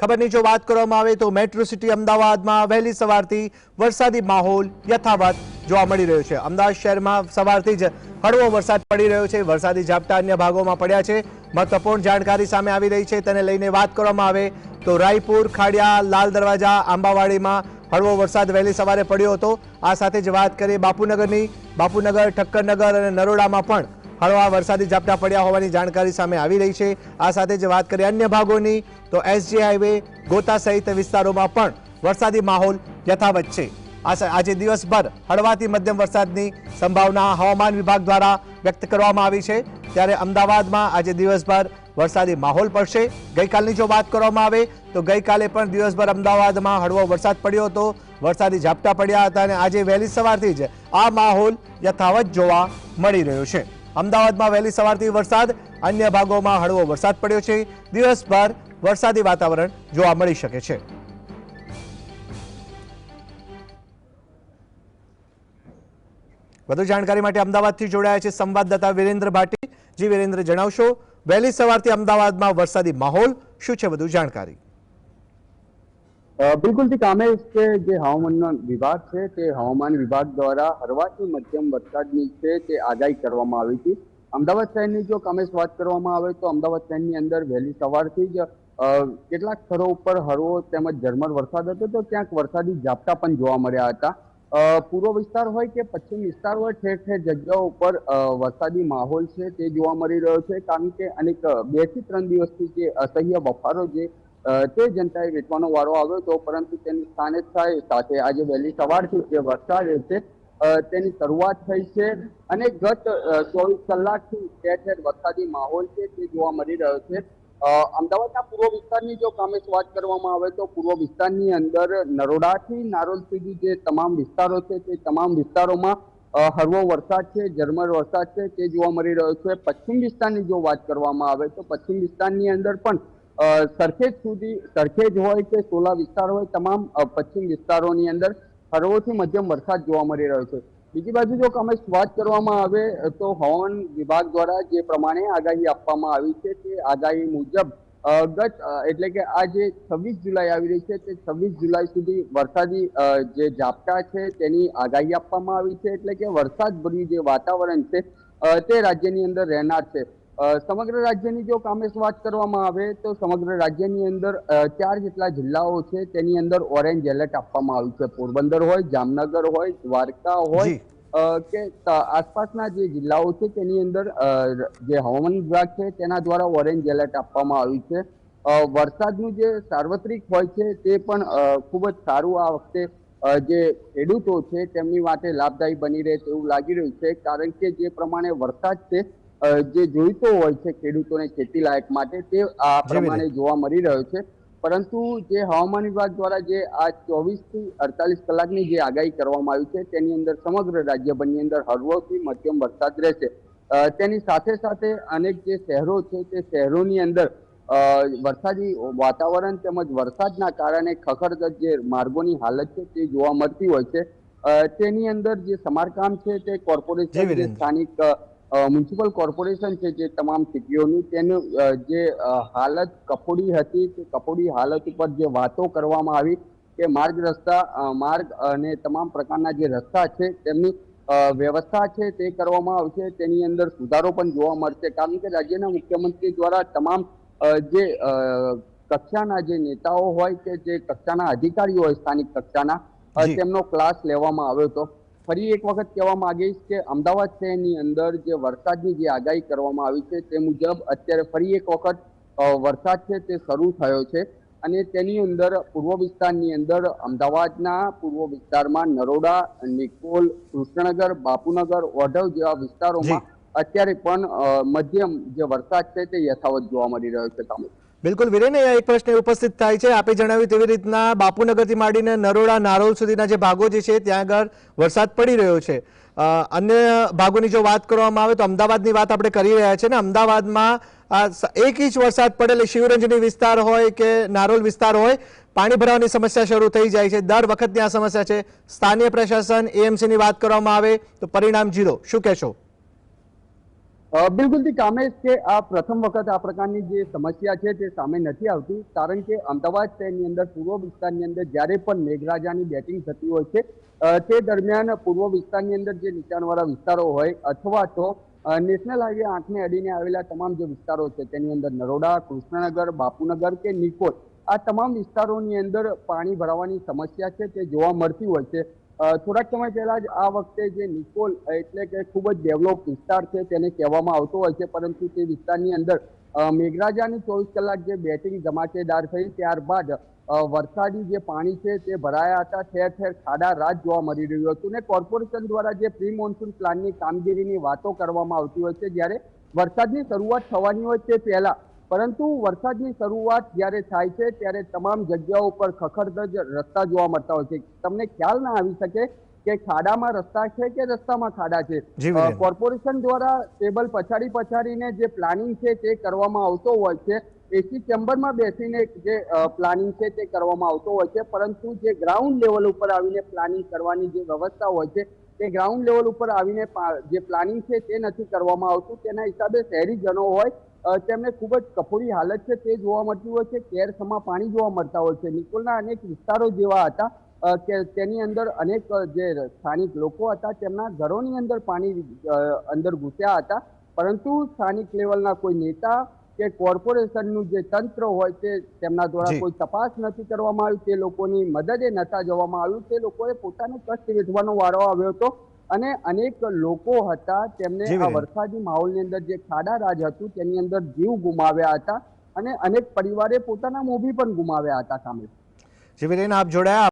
ખબરની જો વાત કરવામાં આવે તો મેટ્રો સિટી અમદાવાદમાં વહેલી સવારથી વરસાદી માહોલ યથાવત જોવા મળી રહ્યો છે. અમદાવાદ શહેરમાં સવારથી જ હળવો વરસાદ પડી રહ્યો છે. વરસાદી ઝાપટા અન્ય ભાગોમાં પડ્યા છે. મહત્વપૂર્ણ જાણકારી સામે આવી રહી છે. તેને લઈને વાત કરવામાં આવે તો રાયપુર, ખાડિયા, લાલ દરવાજા, આંબાવાડીમાં હળવો વરસાદ વહેલી સવારે પડ્યો હતો. આ સાથે જ વાત કરીએ બાપુનગરની. બાપુનગર, ઠક્કરનગર અને નરોડામાં પણ હળવા વરસાદી ઝાપટા પડ્યા હોવાની જાણકારી સામે આવી રહી છે. આ સાથે જ વાત કરીએ અન્ય ભાગોની, તો એસજી હાઈવે ગોતા સહિત વિસ્તારોમાં પણ વરસાદી માહોલ યથાવત છે. આજે દિવસભર હળવાથી મધ્યમ વરસાદની સંભાવના હવામાન વિભાગ દ્વારા વ્યક્ત કરવામાં આવી છે. ત્યારે અમદાવાદમાં આજે દિવસભર વરસાદી માહોલ પડશે. ગઈકાલની જો વાત કરવામાં આવે, તો ગઈકાલે પણ દિવસભર અમદાવાદમાં હળવો વરસાદ પડ્યો હતો. વરસાદી ઝાપટા પડ્યા હતા અને આજે વહેલી સવારથી જ આ માહોલ યથાવત જોવા મળી રહ્યો છે. અમદાવાદમાં વહેલી સવારથી વરસાદ, અન્ય ભાગોમાં હળવો વરસાદ પડ્યો છે. દિવસભર વરસાદી વાતાવરણ જોવા મળી શકે છે. વધુ જાણકારી માટે અમદાવાદથી જોડાયા છે સંવાદદાતા વિરેન્દ્ર ભાટી. જી વિરેન્દ્ર, જણાવશો, વહેલી સવારથી અમદાવાદમાં વરસાદી માહોલ, શું છે વધુ જાણકારી? બિલકુલથી કામેશ કે જે હવામાનનો વિભાગ છે તે હવામાન વિભાગ દ્વારા હળવાથી મધ્યમ વરસાદની છે તે આગાહી કરવામાં આવી હતી. અમદાવાદ શહેરની જો કામેશ વાત કરવામાં આવે તો અમદાવાદ શહેરની અંદર વહેલી સવારથી જ કેટલાક સ્થળો ઉપર હળવો તેમજ ઝરમર વરસાદ હતો તો ક્યાંક વરસાદી ઝાપટા પણ જોવા મળ્યા હતા. પૂર્વ વિસ્તાર હોય કે પશ્ચિમ વિસ્તાર હોય ઠેર ઠેર જગ્યાઓ ઉપર વરસાદી માહોલ છે તે જોવા મળી રહ્યો છે. કારણ કે અનેક બેથી ત્રણ દિવસથી જે અસહ્ય બફારો જે તે જનતાએ વેચવાનો વારો આવ્યો હતો, પરંતુ તેની સ્થાને થાય સાથે આજે વહેલી સવારથી જે વરસાદ છે તેની શરૂઆત થઈ છે અને ગત ચોવીસ કલાકથી ઠેર ઠેર વરસાદી માહોલ છે, તે જોવા મળી રહ્યો છે. અમદાવાદના પૂર્વ વિસ્તારની જો કામે વાત કરવામાં આવે તો પૂર્વ વિસ્તારની અંદર નરોડાથી નારોલ સુધી જે તમામ વિસ્તારો છે, તે તમામ વિસ્તારોમાં હળવો વરસાદ છે, ઝરમર વરસાદ છે, તે જોવા મળી રહ્યો છે. પશ્ચિમ વિસ્તારની જો વાત કરવામાં આવે તો પશ્ચિમ વિસ્તારની અંદર પણ સરખેજ સુધી, સરખેજ હોય કે સોલા વિસ્તાર હોય, તમામ પશ્ચિમ વિસ્તારોની અંદર હળવોથી મધ્યમ વરસાદ જોવા મળી રહ્યો છે. બીજી બાજુ જો અમે વાત કરવામાં આવે, તો હવામાન વિભાગ દ્વારા જે પ્રમાણે આગાહી આપવામાં આવી છે તે આગાહી મુજબ ગત એટલે કે આ જે છવ્વીસ જુલાઈ આવી રહી છે, તે છવ્વીસ જુલાઈ સુધી વરસાદી જે ઝાપટા છે તેની આગાહી આપવામાં આવી છે. એટલે કે વરસાદભર્યું જે વાતાવરણ છે તે રાજ્યની અંદર રહેનાર છે. સમગ્ર રાજ્યની જો કામેશ વાત કરવામાં આવે તો સમગ્ર રાજ્યની અંદર ચાર જેટલા જિલ્લાઓ છે તેની અંદર ઓરેન્જ એલર્ટ આપવામાં આવ્યું છે. પોરબંદર હોય જામનગર હોય દ્વારકા હોય કે આસપાસના જે જિલ્લાઓ છે તેની અંદર જે હવામાન વિભાગ છે તેના દ્વારા ઓરેન્જ એલર્ટ આપવામાં આવ્યું છે. વરસાદનું જે સાર્વત્રિક હોય છે તે પણ ખૂબ જ સારું આ વખતે જે ખેડૂતો છે તેમની માટે લાભદાયી બની રહે તેવું લાગી રહ્યું છે. કારણ કે જે પ્રમાણે વરસાદ છે જે જોઈતો હોય છે ખેડૂતોને ખેતી લાયક માટે તે આ પ્રમાણે જોવા મળી રહ્યો છે. પરંતુ જે હવામાન વિભાગ દ્વારા જે આ ચોવીસથી અડતાલીસ કલાકની જે આગાહી કરવામાં આવી છે તેની અંદર સમગ્ર રાજ્યભરની અંદર હળવોથી મધ્યમ વરસાદ રહેશે. તેની સાથે સાથે અનેક જે શહેરો છે તે શહેરોની અંદર વરસાદી વાતાવરણ તેમજ વરસાદના કારણે ખખડધજ જે માર્ગોની હાલત છે તે જોવા મળતી હોય છે. તેની અંદર જે સમારકામ છે તે કોર્પોરેશન સ્થાનિક મ્યુનિસિપલ કોર્પોરેશન છે જે તમામ સિટીઓની તેનું જે હાલત કફોડી હતી તે કફોડી હાલત ઉપર જે વાતો કરવામાં આવી કે માર્ગ રસ્તા માર્ગ અને તમામ પ્રકારના જે રસ્તા છે તેમની વ્યવસ્થા છે તે કરવામાં આવશે તેની અંદર સુધારો પણ જોવા મળશે. કારણ કે રાજ્યના મુખ્યમંત્રી દ્વારા તમામ જે કક્ષાના જે નેતાઓ હોય કે જે કક્ષાના અધિકારીઓ હોય સ્થાનિક કક્ષાના તેમનો ક્લાસ લેવામાં આવ્યો હતો. ફરી એક વખત કહેવા માંગીશ કે અમદાવાદ શહેરની અંદર જે વરસાદની જે આગાહી કરવામાં આવી છે તે મુજબ અત્યારે ફરી એક વખત વરસાદ છે તે શરૂ થયો છે અને તેની અંદર પૂર્વ વિસ્તારની અંદર અમદાવાદના પૂર્વ વિસ્તારમાં નરોડા નિકોલ કૃષ્ણનગર બાપુનગર ઓઢવ જેવા વિસ્તારોમાં અત્યારે પણ મધ્યમ જે વરસાદ છે તે યથાવત જોવા મળી રહ્યો છે તમે બિલકુલ વિરેન એક પ્રશ્ન ઉપસ્થિત થાય છે. આપે જણાવ્યું તેવી રીતના બાપુનગરથી માંડીને નરોડા, નારોલ સુધીના જે ભાગો જે છે, ત્યાં આગળ વરસાદ પડી રહ્યો છે. અન્ય ભાગોની જો વાત કરવામાં આવે તો અમદાવાદની વાત આપણે કરી રહ્યા છીએ ને. અમદાવાદમાં, આ એક ઇંચ વરસાદ પડે એટલે શિવરંજની વિસ્તાર હોય કે નારોલ વિસ્તાર હોય, પાણી ભરાવાની સમસ્યા શરૂ થઈ જાય છે. દર વખત ત્યાં સમસ્યા છે. સ્થાનીય પ્રશાસન, એએમસીની વાત કરવામાં આવે તો પરિણામ જીરો શું કહેશો? બિલકુલથી કામેશ કે આ પ્રથમ વખત આ પ્રકારની જે સમસ્યા છે તે સામે નથી આવતી. કારણ કે અમદાવાદ શહેરની અંદર, પૂર્વ વિસ્તારની અંદર જ્યારે પણ મેઘરાજાની બેટિંગ થતી હોય છે તે દરમિયાન પૂર્વ વિસ્તારની અંદર જે નીચાણવાળા વિસ્તારો હોય અથવા તો નેશનલ હાઈવે આંખને અડીને આવેલા તમામ જે વિસ્તારો છે, તેની અંદર નરોડા, કૃષ્ણનગર, બાપુનગર કે નિકોલ આ તમામ વિસ્તારોની અંદર પાણી ભરાવાની સમસ્યા છે, તે જોવા મળતી હોય છે. થોડાક સમય પહેલા જ આ વખતે જે નિકોલ એટલે કે ખૂબ જ ડેવલપ વિસ્તાર છે તેને કહેવામાં આવતો હોય છે, પરંતુ તે વિસ્તારની અંદર મેઘરાજાની ચોવીસ કલાક જે બેટિંગ ધમાકેદાર થઈ ત્યારબાદ વરસાદી જે પાણી છે તે ભરાયા હતા, ઠેર ઠેર ખાડા રાત જોવા મળી રહ્યું હતું ને કોર્પોરેશન દ્વારા જે પ્રી મોન્સૂન પ્લાનની કામગીરીની વાતો કરવામાં આવતી હોય છે, જ્યારે વરસાદની શરૂઆત થવાની હોય તે પહેલા પરંતુ વરસાદની શરૂઆત જ્યારે થાય છે ત્યારે તમામ જગ્યાઓ પર ખખડધજ રસ્તા જોવા મળતા હોય છે. તમને ખ્યાલ ના આવી શકે કે ખાડામાં રસ્તા છે કે રસ્તામાં ખાડા છે? કોર્પોરેશન દ્વારા ટેબલ પછાડી પછાડીને જે પ્લાનિંગ છે તે કરવામાં આવતો હોય છે. એસી ચેમ્બરમાં બેસીને જે પ્લાનિંગ છે તે કરવામાં આવતો હોય છે. પરંતુ જે ગ્રાઉન્ડ લેવલ ઉપર આવીને પ્લાનિંગ કરવાની જે વ્યવસ્થા હોય છે તે ગ્રાઉન્ડ લેવલ ઉપર આવીને જે પ્લાનિંગ છે તે નથી કરવામાં આવતું. તેના હિસાબે શહેરીજનો હોય તેમને ખૂબ જ કફોડી હાલત છે તે જોવા મળતી હોય છે. કેરસમાં પાણી જોવા મળતા હોય છે. નિકોલના અનેક વિસ્તારો જેવા હતા કે તેની અંદર અનેક જે સ્થાનિક લોકો હતા તેમના ઘરોની અંદર પાણી અંદર ઘૂસ્યા હતા. પરંતુ સ્થાનિક લેવલના કોઈ નેતા કે કોર્પોરેશનનું જે તંત્ર હોય તે તેમના દ્વારા કોઈ તપાસ નથી કરવામાં આવી તે લોકોની મદદે નતા જવામાં આવ્યું તે લોકોએ પોતાનું કષ્ટ વેઠવાનો વારો આવ્યો હતો અને અનેક લોકો હતા તેમને આ. વરસાદી માહોલની અંદર જે ખાડા રાજ હતું તેની અંદર જીવ ગુમાવ્યા હતા અને અનેક પરિવારે પોતાના મોભી પણ ગુમાવ્યા હતા સામે. જીવીરેન આપ જોડાયા.